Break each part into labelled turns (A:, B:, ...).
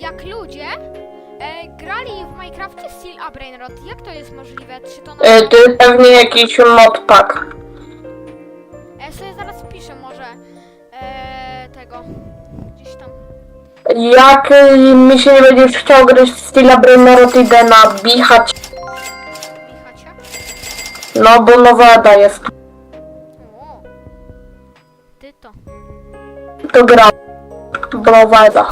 A: jak ludzie e, grali w Minecrafcie Steel a Brainrot. Jak to jest możliwe? Czy to na...
B: Y, to jest pewnie jakiś modpack.
A: Ja sobie zaraz piszę może e, tego. Gdzieś tam.
B: Jak y, mi się nie będziesz chciał grać w Stila Brainrot, idę na Bichać.
A: Michacie.
B: No, bo nowa Eda jest.
A: O. Ty to.
B: To gra. Bo nowa.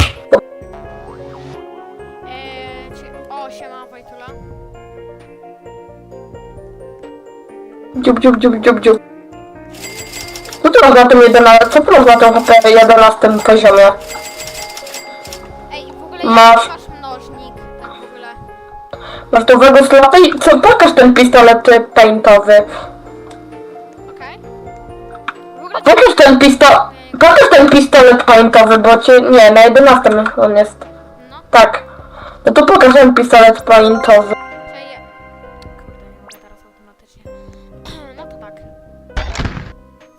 B: Dziub, dziub, dziub, dziub, dziub. Co ty masz na tym 11? Co masz na tym HP 11 poziomie?
A: Ej, w ogóle
B: Masz-
A: jak masz mnożnik? Tak w ogóle.
B: Masz nowego slota i co? Pokaż ten pistolet y, paintowy.
A: Okej. W ogóle
B: Pokaż ten pistolet... Pokaż ten pistolet paintowy, bo cię... Nie, na 11 on jest.
A: No,
B: Tak. No to pokaż ten pistolet.
A: Kurde, nie mogę teraz automatycznie. No to tak.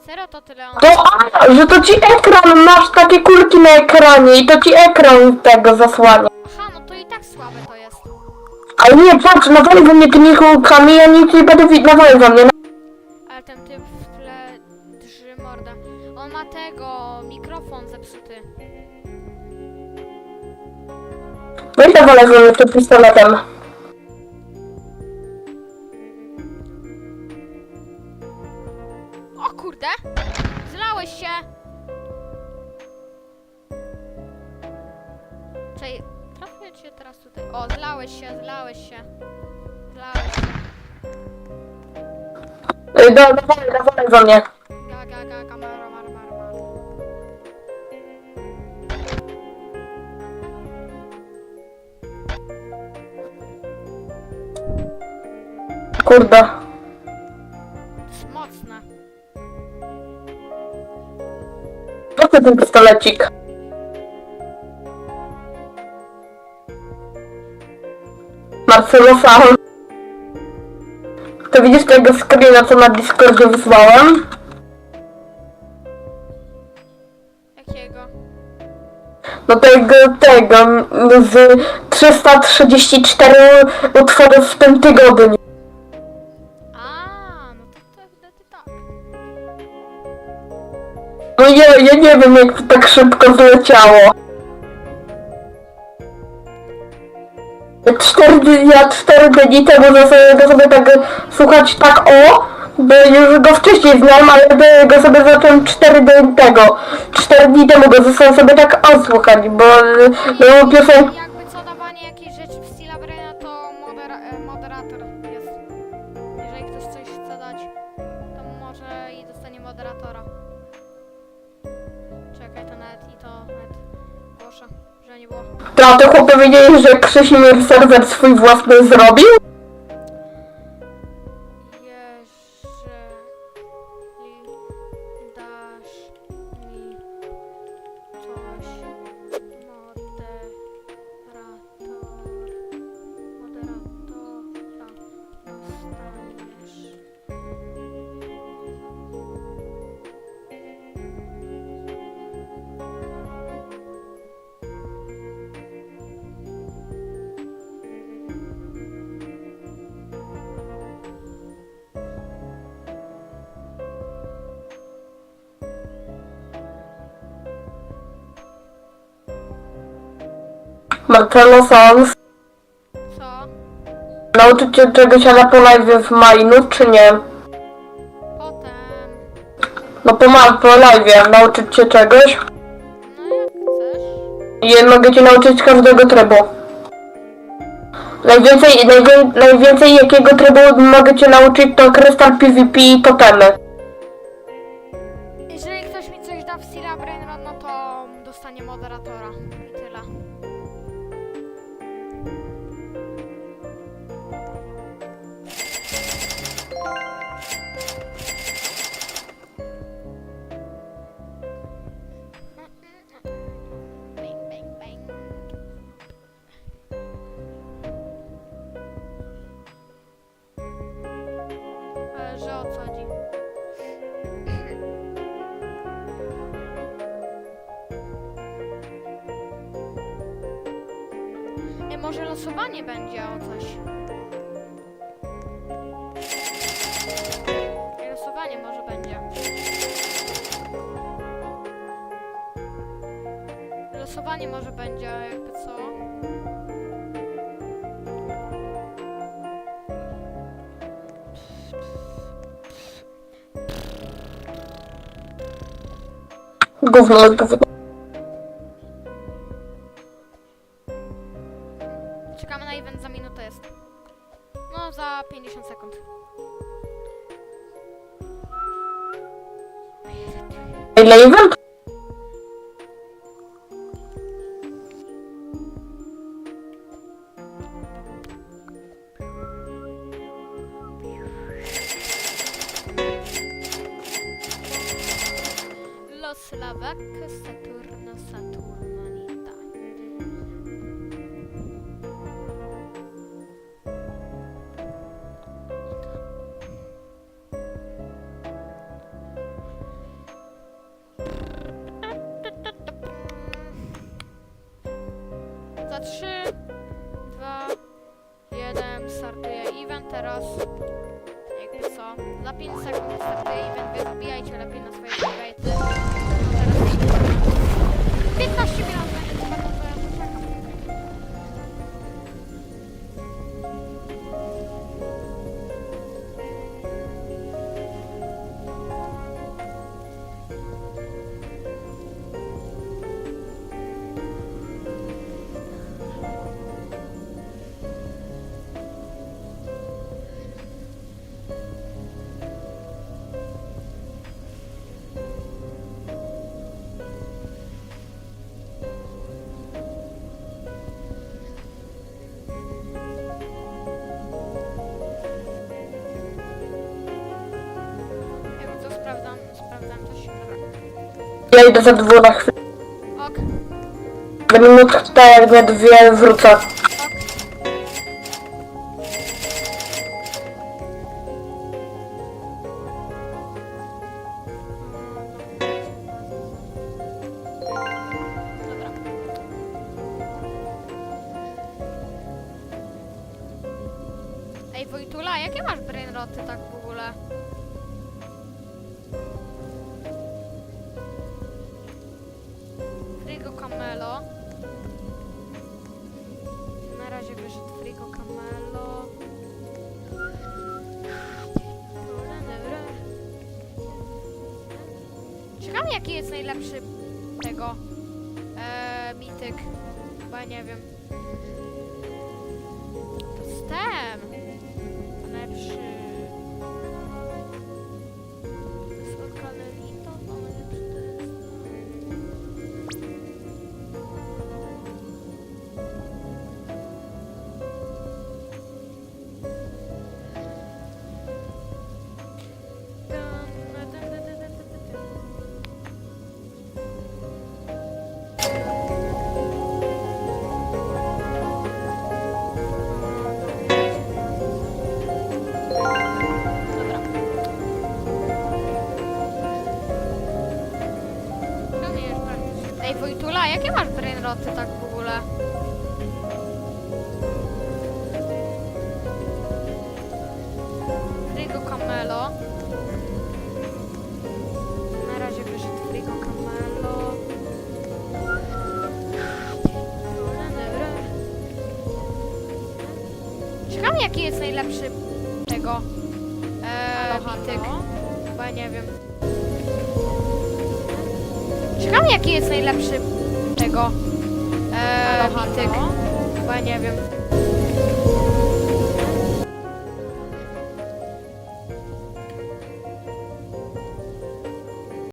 A: Serio to tyle on...
B: To, a, że to ci ekran, masz takie kulki na ekranie i to ci ekran tego zasłania.
A: Aha, no to i tak słabe to jest.
B: Ale nie, patrz, nawali we mnie tymi kulkami, ja nic nie będę widzieć, nawali we mnie.
A: Ale ten typ w tle drży mordę. On ma tego, mikrofon zepsuty.
B: No i nawalę we mnie tym pistoletem.
A: O kurde! Zlałeś się! Czej, trafię cię teraz tutaj. O, zlałeś się, zlałeś się. Zlałeś się.
B: Y, Do, nawalę, nawalę we mnie. Kurde.
A: Mocne.
B: Po co ten pistolecik? Marcelo Sam. To widzisz tego screena, co na Discordzie wysłałem?
A: Jakiego?
B: No tego, tego, z 334 utworów w tym tygodniu.
A: No
B: ja, ja nie wiem jak to tak szybko zleciało. Ja Cztery, dni- ja cztery dni temu zacząłem sobie tak słuchać tak o, bo już go wcześniej znałem, ale go sobie zacząłem cztery dni tego. Cztery dni temu go zacząłem sobie tak o słuchać, bo no piosenki
A: Jakby co dawanie jakiejś rzeczy w to e, moderator jest. Jeżeli ktoś coś chce dać, to może i dostanie moderatora. Czekaj, to nawet i to nawet proszę, że nie było.
B: to te chłopy wiedzieli, że Krzysimir serwer swój własny zrobił?
A: Jeżeli dasz mi coś,
B: Marcelo Sons.
A: Co?
B: Nauczyć cię czegoś ale po live w Maju, czy nie?
A: Potem.
B: No po, ma- po live nauczyć cię czegoś.
A: No jak chcesz.
B: I mogę cię nauczyć każdego trybu. Najwięcej, najwię, najwięcej jakiego trybu mogę cię nauczyć to Crystal PvP i totemy.
A: Jeżeli ktoś mi coś da w Stila Brainrod, no to dostanie moderatora. I tyle. co chodzi. E, może losowanie będzie o coś. E, losowanie może będzie. Losowanie może będzie, jakby co.
B: Gówno, to wy...
A: Czekamy na event, za minutę jest. No, za 50 sekund.
B: Ile event?
A: Startuje event teraz. Jakby co? Za 5 sekund startuje event, więc wbijajcie lepiej na swoje private. 15 minut Ja
B: idę za dwóch na chwilę.
A: Ok,
B: Za minutkę jak dwie wrócę.
A: Dobra. Ej Wojtula, jakie masz brainroty tak w ogóle? Ciekawe jaki jest najlepszy tego eee, mityk. Chyba nie wiem. To jest ten. Jakie masz brainroty tak w ogóle? Frigo Camelo. Na razie wyszedł Frigo Camelo. Ciekawe jaki jest najlepszy tego eee. Chyba nie wiem. Ciekawe jaki jest najlepszy tego eee, mityk. Chyba nie wiem.